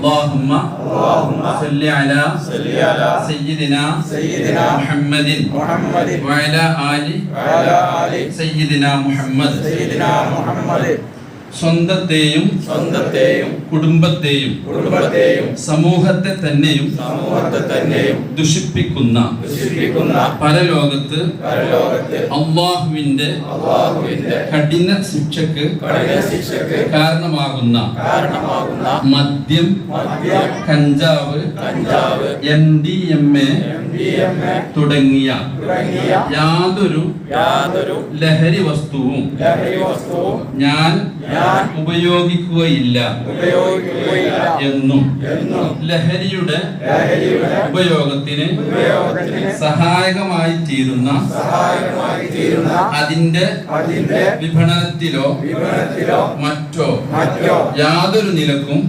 اللهم اللهم صل على صل على سيدنا سيدنا محمد محمد وعلى آله وعلى آل سيدنا محمد. سيدنا محمد. സ്വന്തത്തെയും സ്വന്തത്തെയും കുടുംബത്തെയും കുടുംബത്തെയും സമൂഹത്തെ തന്നെയും സമൂഹത്തെ തന്നെയും ദുഷിപ്പിക്കുന്ന ദുഷിപ്പിക്കുന്ന പരലോകത്ത് പരലോകത്ത് അള്ളാഹുവിന്റെ അള്ളാഹുവിന്റെ കഠിന ശിക്ഷക്ക് കഠിന ശിക്ഷക്ക് കാരണമാകുന്ന കാരണമാകുന്ന മദ്യം മദ്യം കഞ്ചാവ് കഞ്ചാവ് M D M A M D M A തുടങ്ങിയ യാതൊരു യാതൊരു ലഹരി വസ്തുവും ലഹരി വസ്തുവും ഞാൻ ഞാൻ ഉപയോഗിക്കുകയില്ല ഉപയോഗിക്കുകയില്ല എന്നും ലഹരിയുടെ ഉപയോഗത്തിന് സഹായകമായി തീരുന്ന സഹായകമായി തീരുന്ന അതിന്റെ അതിന്റെ വിപണനത്തിലോ മറ്റോ മറ്റോ യാതൊരു നിലക്കും